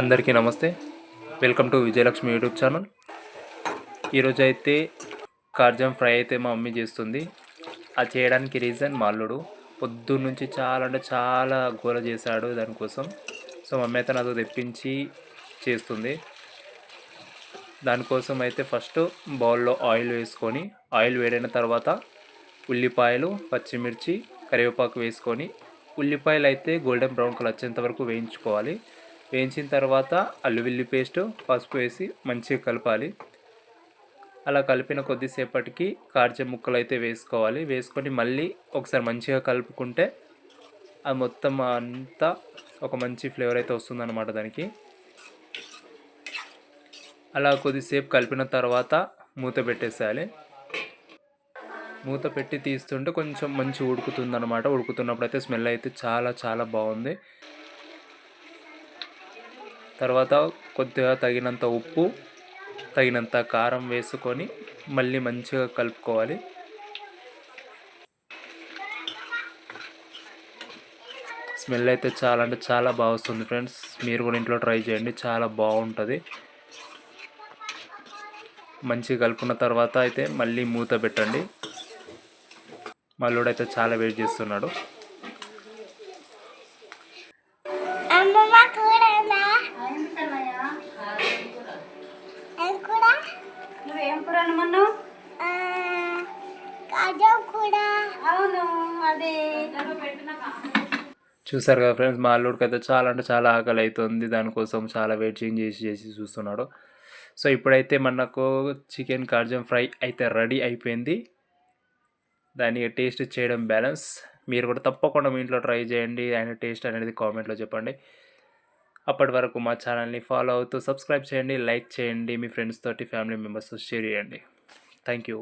అందరికీ నమస్తే. Welcome to Vijayalakshmi YouTube channel ఈరోజు అయితే కార్జం ఫ్రై అయితే మా మమ్మీ చేస్తుంది. అది చేయడానికి రీజన్ మా అల్లుడు. పొద్దున్న నుంచి చాలా అంటే చాలా గోల చేశాడు దానికోసం. సో మమ్మీ అయితే నాతో తెప్పించి చేస్తుంది. దానికోసం అయితే ఫస్ట్ బౌల్లో ఆయిల్ వేసుకొని ఆయిల్ వేడైన తర్వాత ఉల్లిపాయలు పచ్చిమిర్చి కరివేపాకు వేసుకొని ఉల్లిపాయలు అయితే గోల్డెన్ బ్రౌన్ కలర్ వచ్చేంత వరకు వేయించుకోవాలి. వేయించిన తర్వాత అల్లువెల్లి పేస్ట్ పసుపు వేసి మంచిగా కలపాలి. అలా కలిపిన కొద్దిసేపటికి కార్జం ముక్కలు అయితే వేసుకోవాలి. వేసుకొని మళ్ళీ ఒకసారి మంచిగా కలుపుకుంటే అది మొత్తం అంతా ఒక మంచి ఫ్లేవర్ అయితే వస్తుందన్నమాట దానికి. అలా కొద్దిసేపు కలిపిన తర్వాత మూత పెట్టేసేయాలి. మూత పెట్టి తీస్తుంటే కొంచెం మంచి ఉడుకుతుంది అనమాట ఉడుకుతున్నప్పుడు అయితే స్మెల్ అయితే చాలా చాలా బాగుంది. తర్వాత కొద్దిగా తగినంత ఉప్పు తగినంత కారం వేసుకొని మళ్ళీ మంచిగా కలుపుకోవాలి. స్మెల్ అయితే చాలా అంటే చాలా బాగా వస్తుంది ఫ్రెండ్స్. మీరు కూడా ఇంట్లో ట్రై చేయండి చాలా బాగుంటుంది. మంచిగా కలుపుకున్న తర్వాత అయితే మళ్ళీ మూత పెట్టండి. మళ్ళీ అయితే చాలా వెయిట్ చేస్తున్నాడు. కాజం కూర అవును అదే. చూసారు కదా ఫ్రెండ్స్ మా అల్లుడికి అయితే చాలా అంటే చాలా ఆకలి అవుతుంది దానికోసం చాలా వెయిటింగ్ చేసి చేసి చూస్తున్నాడు. సో ఇప్పుడైతే మనకు చికెన్ కార్జం ఫ్రై అయితే రెడీ అయిపోయింది. దాన్ని టేస్ట్ చేయడం బ్యాలెన్స్. మీరు కూడా తప్పకుండా మీ ఇంట్లో ట్రై చేయండి. ఆయన టేస్ట్ అనేది కామెంట్లో చెప్పండి. అప్పటి వరకు మా ఛానల్ని ఫాలో అవుతూ సబ్స్క్రైబ్ చేయండి లైక్ చేయండి మీ ఫ్రెండ్స్ తోటి ఫ్యామిలీ మెంబర్స్ షేర్ చేయండి. Thank you.